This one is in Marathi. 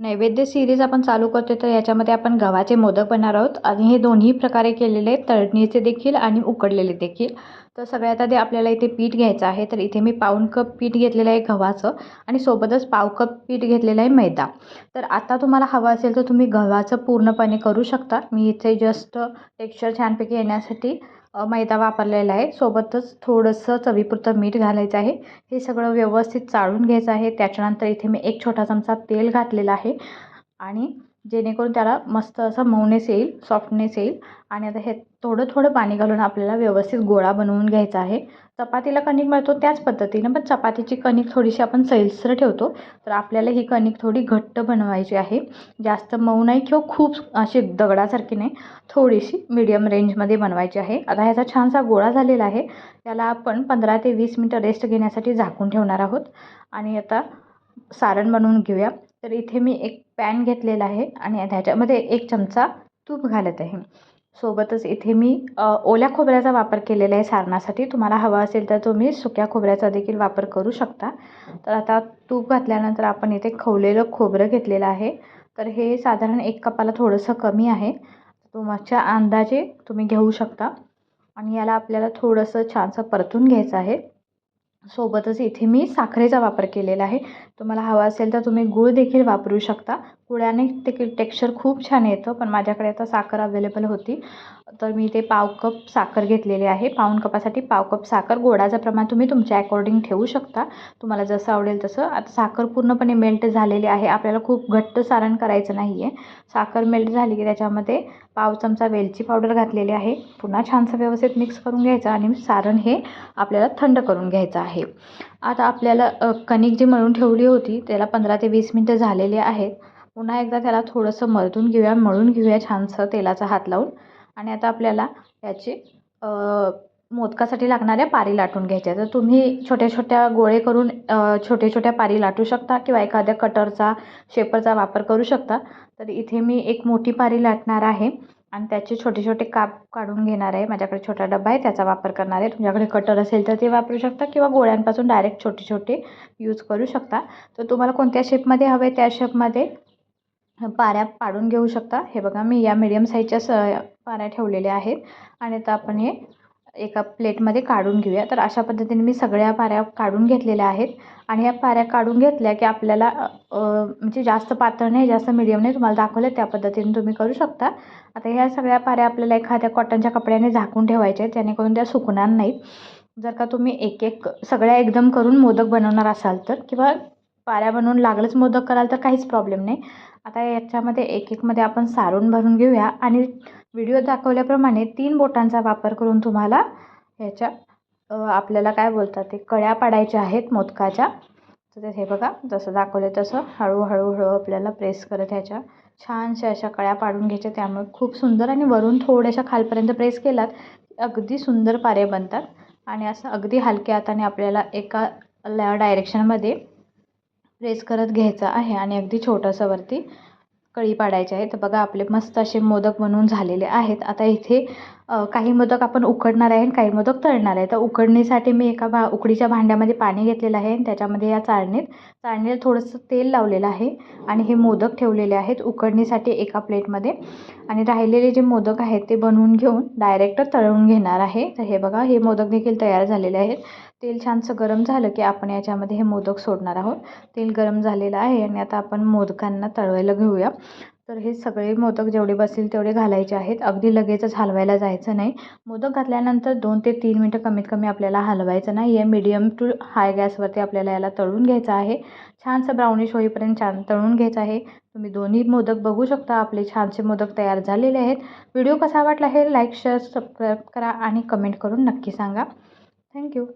नैवेद्य सिरीज आपण चालू करतो तर याच्यामध्ये आपण गव्हाचे मोदक बनणार आहोत. आणि हे दोन्ही प्रकारे केलेले आहेत. तळणीचे देखील आणि उकडलेले देखील. तर सगळ्यात आधी आपल्याला इथे पीठ घ्यायचं आहे. तर इथे मी पाऊण कप पीठ घेतलेलं आहे गव्हाचं. आणि सोबतच पाव कप पीठ घेतलेलं आहे मैदा. तर आता तुम्हाला हवं असेल तर तुम्ही गव्हाचं पूर्णपणे करू शकता. मी इथे जस्ट टेक्स्चर छानपैकी येण्यासाठी मैदा वापरलेला आहे. सोबतच थोडंसं चवीपुरतं मीठ घालायचं आहे. हे सगळं व्यवस्थित चाळून घ्यायचं आहे. त्याच्यानंतर इथे मी एक छोटा चमचा तेल घातलेला आहे. आणि जेणेकरून त्याला मस्त असा मऊनेस येईल सॉफ्टनेस येईल. आणि आता हे थोडं थोडं पाणी घालून आपल्याला व्यवस्थित गोळा बनवून घ्यायचा आहे. चपातीला कणिक मिळतो त्याच पद्धतीनं पण चपातीची कणिक थोडीशी आपण सैलसर ठेवतो. तर आपल्याला ही कणिक थोडी घट्ट बनवायची आहे. जास्त मऊ नाही किंवा खूप अशी दगडासारखी नाही थोडीशी मीडियम रेंजमध्ये बनवायची आहे. आता ह्याचा छानसा गोळा झालेला आहे. त्याला आपण पंधरा ते वीस मिनटं रेस्ट घेण्यासाठी झाकून ठेवणार आहोत. आणि आता सारण बनवून घेऊया. तर इथे मी एक पॅन घेतलेला आहे आणि त्याच्यामध्ये एक चमचा तूप घालत आहे. सोबतच इथे मी ओल्या खोबऱ्याचा वापर केलेला आहे सारणासाठी. तुम्हाला हवा असेल तर तुम्ही सुक्या खोबऱ्याचा देखील वापर करू शकता. तर आता तूप घातल्यानंतर आपण इथे खवलेलं खोबरं घेतलेलं आहे. तर हे साधारण एक कपाला थोडंसं कमी आहे. तुमच्या अंदाजे तुम्ही घेऊ शकता. आणि याला आपल्याला थोडंसं छानसं परतून घ्यायचं आहे. सोबतच इथे मी साखरेचा वापर केलेला आहे. तुम्हाला हवा असेल तर तुम्ही गूळ देखील वापरू शकता. गुळाने ते टेक्स्चर खूप छान येतं पण माझ्याकडे आता साखर अवेलेबल होती. तर मी ते पाव कप साखर घेतलेली आहे. पाऊण कपासाठी पाव कप साखर. गोडाचं प्रमाण तुम्ही तुमच्या अकॉर्डिंग ठेवू शकता. तुम्हाला जसं आवडेल तसं. आता साखर पूर्णपणे मेल्ट झालेली आहे. आपल्याला खूप घट्ट सारण करायचं नाही आहे साखर मेल्ट झाली की त्याच्यामध्ये पाव चमचा वेलची पावडर घातलेली आहे. पुन्हा छानसं व्यवस्थित मिक्स करून घ्यायचं आणि सारण हे आपल्याला थंड करून घ्यायचं आहे. आता आपल्याला कणिक जी मळून ठेवली होती त्याला पंधरा ते वीस मिनटं झालेली आहेत. पुन्हा एकदा त्याला थोडंसं मळून घेऊया मळून घेऊया छानसं तेलाचा हात लावून. आणि आता आपल्याला याचे मोदकासाठी लागणाऱ्या पारी लाटून घ्यायच्या तर तुम्ही छोट्या छोट्या गोळे करून छोट्या छोट्या पारी लाटू शकता किंवा एखाद्या कटरचा शेपरचा वापर करू शकता. तर इथे मी एक मोठी पारी लाटणार आहे आणि त्याचे छोटे छोटे काप काढून घेणार आहे. माझ्याकडे छोटा डबा आहे त्याचा वापर करणार आहे. तुमच्याकडे कटर असेल तर ते वापरू शकता किंवा गोळ्यांपासून डायरेक्ट छोटे छोटे यूज करू शकता. तर तुम्हाला कोणत्या शेपमध्ये हवे त्या शेपमध्ये पाऱ्या पाडून घेऊ शकता. हे बघा मी या मिडियम साईजच्या स पाऱ्या ठेवलेल्या आहेत आणि आता आपण हे एका प्लेटमध्ये काढून घेऊया. तर अशा पद्धतीने मी सगळ्या पाऱ्या काढून घेतलेल्या आहेत आणि ह्या पाऱ्या काढून घेतल्या की आपल्याला म्हणजे जास्त पातळ नाही जास्त मिडियम नाही तुम्हाला दाखवलं त्या पद्धतीने तुम्ही करू शकता. आता ह्या सगळ्या पाऱ्या आपल्याला एखाद्या कॉटनच्या कपड्याने झाकून ठेवायच्या आहेत जेणेकरून त्या सुकणार नाहीत. जर का तुम्ही एक एक सगळ्या एकदम करून मोदक बनवणार असाल तर किंवा पाऱ्या बनवून लागलंच मोदक कराल तर काहीच प्रॉब्लेम नाही. आता याच्यामध्ये एक एकमध्ये आपण सारून भरून घेऊया आणि व्हिडिओ दाखवल्याप्रमाणे तीन बोटांचा वापर करून तुम्हाला ह्याच्या आपल्याला काय बोलतात ते कळ्या पाडायच्या आहेत मोदकाच्या. तर हे बघा जसं दाखवलं तसं हळूहळू हळू आपल्याला प्रेस करत ह्याच्या. छानशा अशा कळ्या पाडून घ्यायच्या त्यामुळे खूप सुंदर आणि वरून थोड्याशा खालपर्यंत प्रेस केलात अगदी सुंदर पारे बनतात. आणि असं अगदी हलक्या हाताने आपल्याला एका डायरेक्शनमध्ये प्रेस करत घ्यायचा आहे आणि अगदी छोटंसं वरती कळी पाडायची आहे. तर बघा आपले मस्त असे मोदक बनवून झालेले आहेत. आता इथे काही मोदक आपण उकडणार आहे आणि काही मोदक तळणार आहे. तर उकडणीसाठी मी एका भा उकडीच्या भांड्यामध्ये पाणी घेतलेलं आहे आणि त्याच्यामध्ये या चाळणीत चाळणीला थोडंसं तेल लावलेलं आहे आणि हे मोदक ठेवलेले आहेत उकडणीसाठी एका प्लेटमध्ये. आणि राहिलेले जे मोदक आहेत ते बनवून घेऊन डायरेक्ट तळून घेणार आहे. तर हे बघा हे मोदक देखील तयार झालेले आहेत. तेल छानसं गरम झालं की आपण याच्यामध्ये हे मोदक सोडणार आहोत. तेल गरम झालेलं आहे आणि आता आपण मोदकांना तळवायला घेऊया. तर हे सगळे मोदक जेवढे बसतील तेवढे घालायचे आहेत. अगदी लगेचच हलवायला जायचं नाही. मोदक घातल्यानंतर दोन ते तीन मिनटं कमीत कमी आपल्याला हलवायचं नाही. आहे मीडियम टू हाय गॅसवरती आपल्याला याला तळून घ्यायचं आहे. छानसं ब्राउनिश होईपर्यंत छान तळून घ्यायचं आहे. तुम्ही दोन्ही मोदक बघू शकता. आपले छानसे मोदक तयार झालेले आहेत. व्हिडिओ कसा वाटला हे लाईक शेअर सबस्क्राईब करा आणि कमेंट करून नक्की सांगा. थँक्यू